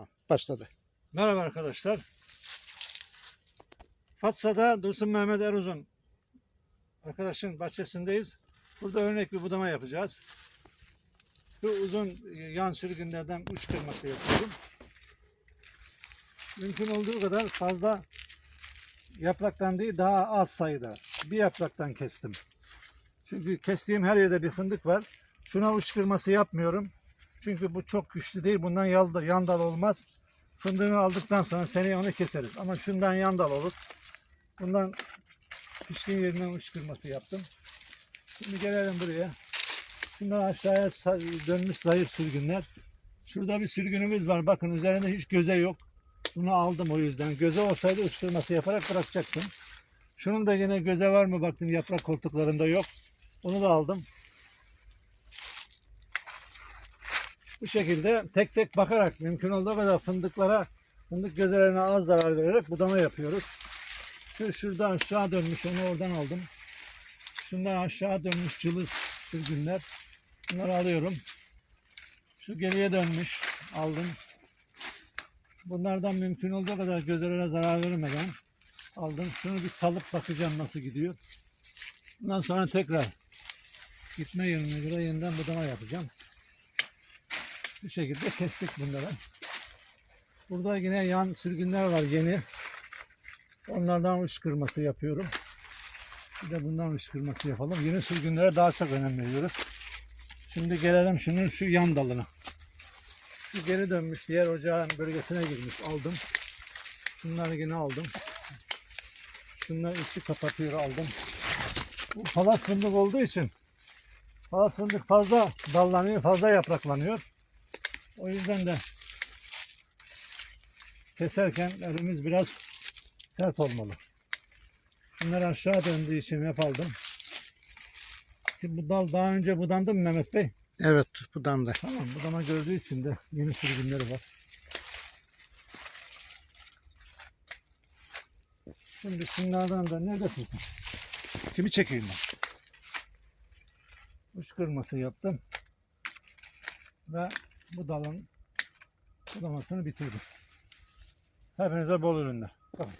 Ha, başladı. Merhaba arkadaşlar. Fatsa'da Dursun Mehmet Eruzun arkadaşın bahçesindeyiz. Burada örnek bir budama yapacağız. Şu uzun e, yan sürgünlerden uç kırması yapıyorum. Mümkün olduğu kadar fazla yapraktan değil daha az sayıda bir yapraktan kestim. Çünkü kestiğim her yerde bir fındık var. Şuna uç kırması yapmıyorum. Çünkü bu çok güçlü değil. Bundan yan yan dal olmaz. Fındığını aldıktan sonra seneye onu keseriz. Ama şundan yan dal olur. Bundan pişkin yerinden uç kırması yaptım. Şimdi gelelim buraya. Şundan aşağıya dönmüş zayıf sürgünler. Şurada bir sürgünümüz var. Bakın üzerinde hiç göze yok. Bunu aldım o yüzden. Göze olsaydı uç kırması yaparak bırakacaktım. Şunun da yine göze var mı baktım yaprak koltuklarında yok. Onu da aldım. Bu şekilde tek tek bakarak mümkün olduğu kadar fındıklara, fındık gözelerine az zarar vererek budama yapıyoruz. Şu şuradan aşağı dönmüş onu oradan aldım. Şundan aşağı dönmüş cılız sürgünler. Bunları alıyorum. Şu geriye dönmüş aldım. Bunlardan mümkün olduğu kadar gözelerine zarar vermeden aldım. Şunu bir salıp bakacağım nasıl gidiyor. Bundan sonra tekrar gitme yönüne göre yeniden budama yapacağım. Bu şekilde kestik bunları. Burada yine yan sürgünler var yeni. Onlardan uç kırması yapıyorum. Bir de bundan uç kırması yapalım. Yeni sürgünlere daha çok önem veriyoruz. Şimdi gelelim şunun şu yan dalına. Şu geri dönmüş diğer ocağın bölgesine girmiş. Aldım. Şunları yine aldım. Şunları içi kapatıyor aldım. Bu palas fındık olduğu için palas fındık fazla dallanıyor, fazla yapraklanıyor. O yüzden de keserken elimiz biraz sert olmalı. Bunlar aşağı döndüğü için hep aldım. Şimdi bu dal daha önce budandı mı Mehmet Bey? Evet budandı. Tamam budama gördüğü için de yeni sürgünleri var. Şimdi şunlardan da neredesin sen? Kimi çekeyim ben? Uç kırması yaptım. Ve bu dalın budamasını bitirdim. Hepinize bol ürünler. Tamam.